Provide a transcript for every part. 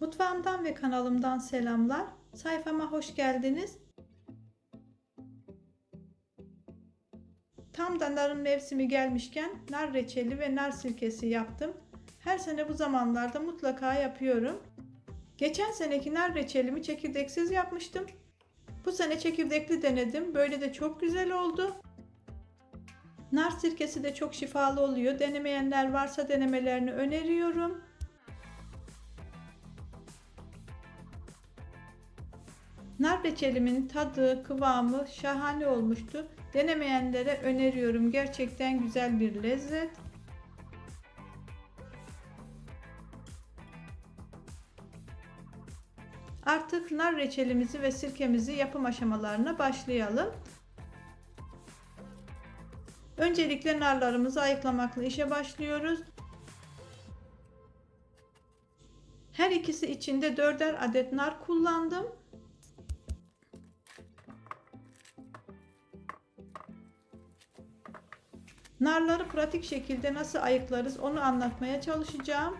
Mutfağımdan ve kanalımdan selamlar. Sayfama hoş geldiniz. Tam da narın mevsimi gelmişken nar reçeli ve nar sirkesi yaptım. Her sene bu zamanlarda mutlaka yapıyorum. Geçen seneki nar reçelimi çekirdeksiz yapmıştım. Bu sene çekirdekli denedim. Böyle de çok güzel oldu. Nar sirkesi de çok şifalı oluyor. Denemeyenler varsa denemelerini öneriyorum. Nar reçelimin tadı, kıvamı şahane olmuştu. Denemeyenlere öneriyorum. Gerçekten güzel bir lezzet. Artık nar reçelimizi ve sirkemizi yapım aşamalarına başlayalım. Öncelikle narlarımızı ayıklamakla işe başlıyoruz. Her ikisi için de 4'er adet nar kullandım. Narları pratik şekilde nasıl ayıklarız onu anlatmaya çalışacağım.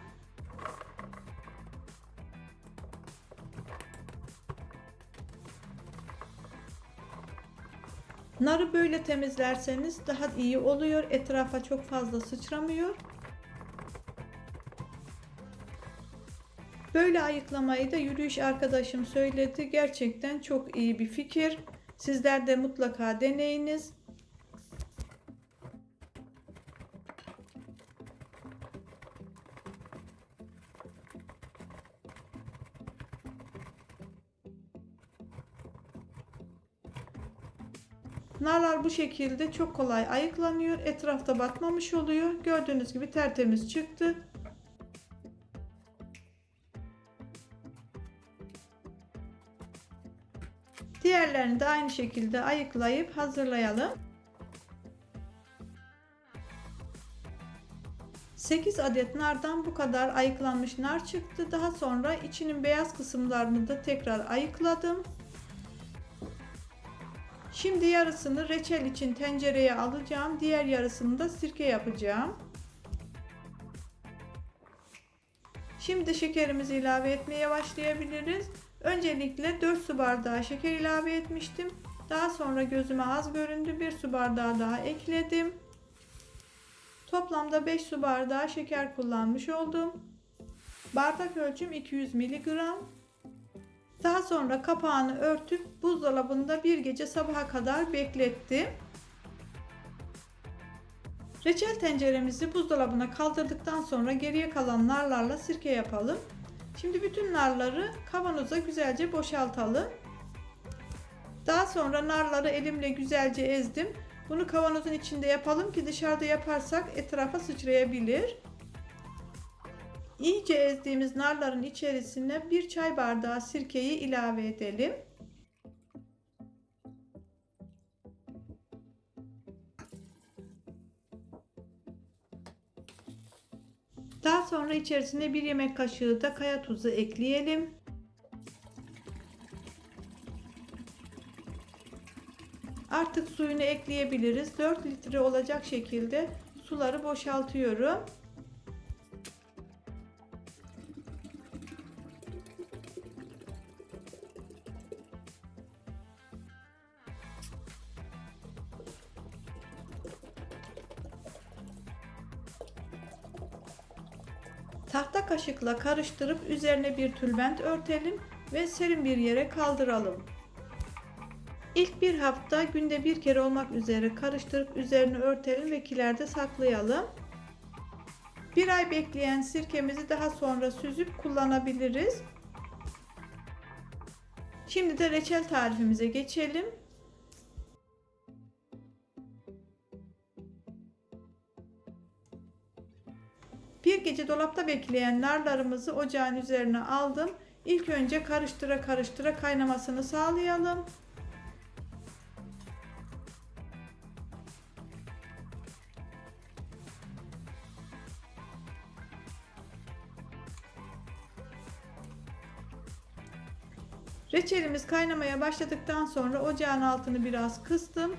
Narı böyle temizlerseniz daha iyi oluyor. Etrafa çok fazla sıçramıyor. Böyle ayıklamayı da yürüyüş arkadaşım söyledi. Gerçekten çok iyi bir fikir. Sizler de mutlaka deneyiniz. Narlar bu şekilde çok kolay ayıklanıyor. Etrafta batmamış oluyor. Gördüğünüz gibi tertemiz çıktı. Diğerlerini de aynı şekilde ayıklayıp hazırlayalım. 8 adet nardan bu kadar ayıklanmış nar çıktı. Daha sonra içinin beyaz kısımlarını da tekrar ayıkladım. Şimdi yarısını reçel için tencereye alacağım. Diğer yarısını da sirke yapacağım. Şimdi şekerimizi ilave etmeye başlayabiliriz. Öncelikle 4 su bardağı şeker ilave etmiştim. Daha sonra gözüme az göründü. 1 su bardağı daha ekledim. Toplamda 5 su bardağı şeker kullanmış oldum. Bardak ölçüm 200 miligram. Daha sonra kapağını örtüp buzdolabında bir gece sabaha kadar beklettim. Reçel tenceremizi buzdolabına kaldırdıktan sonra geriye kalan narlarla sirke yapalım. Şimdi bütün narları kavanoza güzelce boşaltalım. Daha sonra narları elimle güzelce ezdim. Bunu kavanozun içinde yapalım ki dışarıda yaparsak etrafa sıçrayabilir. İyice ezdiğimiz narların içerisine bir çay bardağı sirkeyi ilave edelim. Daha sonra içerisine bir yemek kaşığı da kaya tuzu ekleyelim. Artık suyunu ekleyebiliriz. 4 litre olacak şekilde suları boşaltıyorum. Tahta kaşıkla karıştırıp üzerine bir tülbent örtelim ve serin bir yere kaldıralım. İlk bir hafta günde bir kere olmak üzere karıştırıp üzerine örtelim ve kilerde saklayalım. Bir ay bekleyen sirkemizi daha sonra süzüp kullanabiliriz. Şimdi de reçel tarifimize geçelim. Bir gece dolapta bekleyen narlarımızı ocağın üzerine aldım. İlk önce karıştıra karıştıra kaynamasını sağlayalım. Reçelimiz kaynamaya başladıktan sonra ocağın altını biraz kıstım.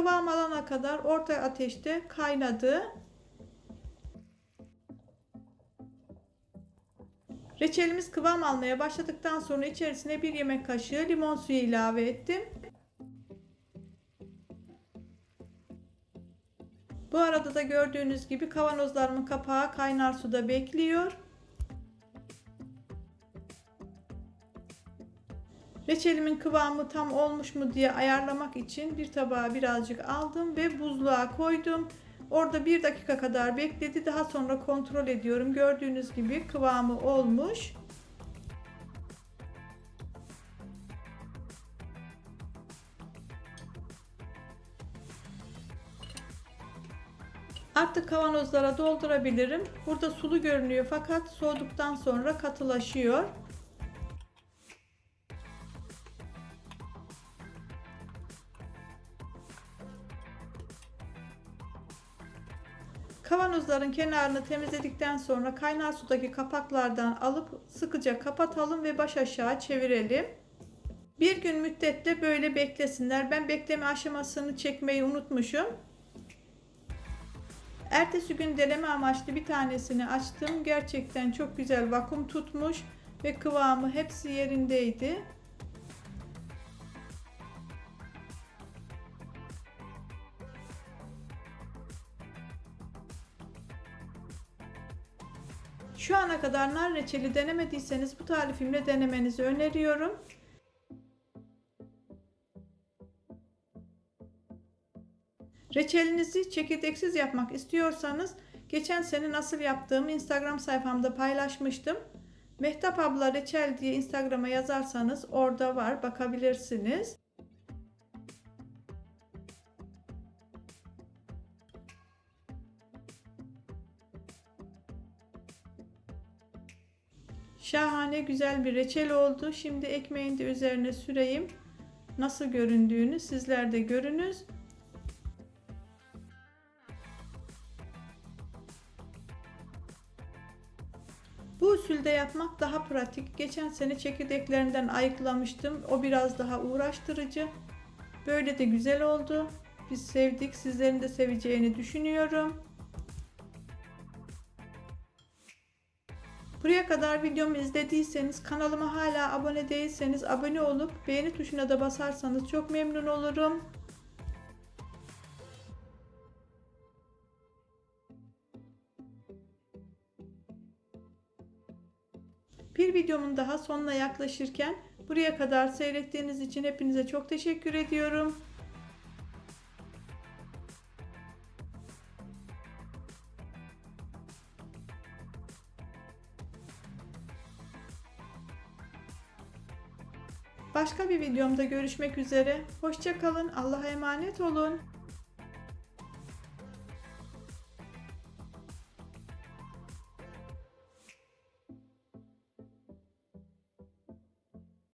Kıvam alana kadar orta ateşte kaynadı. Reçelimiz kıvam almaya başladıktan sonra içerisine bir yemek kaşığı limon suyu ilave ettim. Bu arada da gördüğünüz gibi kavanozlarımın kapağı kaynar suda bekliyor. Reçelimin kıvamı tam olmuş mu diye ayarlamak için bir tabağa birazcık aldım ve buzluğa koydum. Orada bir dakika kadar bekledi. Daha sonra kontrol ediyorum. Gördüğünüz gibi kıvamı olmuş. Artık kavanozlara doldurabilirim. Burada sulu görünüyor fakat soğuduktan sonra katılaşıyor. Kavanozların kenarını temizledikten sonra kaynar sudaki kapaklardan alıp sıkıca kapatalım ve baş aşağı çevirelim. Bir gün müddetle böyle beklesinler. Ben bekleme aşamasını çekmeyi unutmuşum. Ertesi gün deneme amaçlı bir tanesini açtım. Gerçekten çok güzel vakum tutmuş ve kıvamı hepsi yerindeydi. Şu ana kadar nar reçeli denemediyseniz bu tarifimle denemenizi öneriyorum. Reçelinizi çekirdeksiz yapmak istiyorsanız geçen sene nasıl yaptığımı Instagram sayfamda paylaşmıştım. Mehtap abla reçel diye Instagram'a yazarsanız orada var bakabilirsiniz. Şahane güzel bir reçel oldu. Şimdi ekmeğin de üzerine süreyim. Nasıl göründüğünü sizler de görünüz. Bu usulde yapmak daha pratik. Geçen sene çekirdeklerinden ayıklamıştım. O biraz daha uğraştırıcı. Böyle de güzel oldu. Biz sevdik. Sizlerin de seveceğini düşünüyorum. Buraya kadar videomu izlediyseniz kanalıma hala abone değilseniz abone olup beğeni tuşuna da basarsanız çok memnun olurum. Bir videomun daha sonuna yaklaşırken buraya kadar seyrettiğiniz için hepinize çok teşekkür ediyorum. Başka bir videomda görüşmek üzere. Hoşçakalın. Allah'a emanet olun.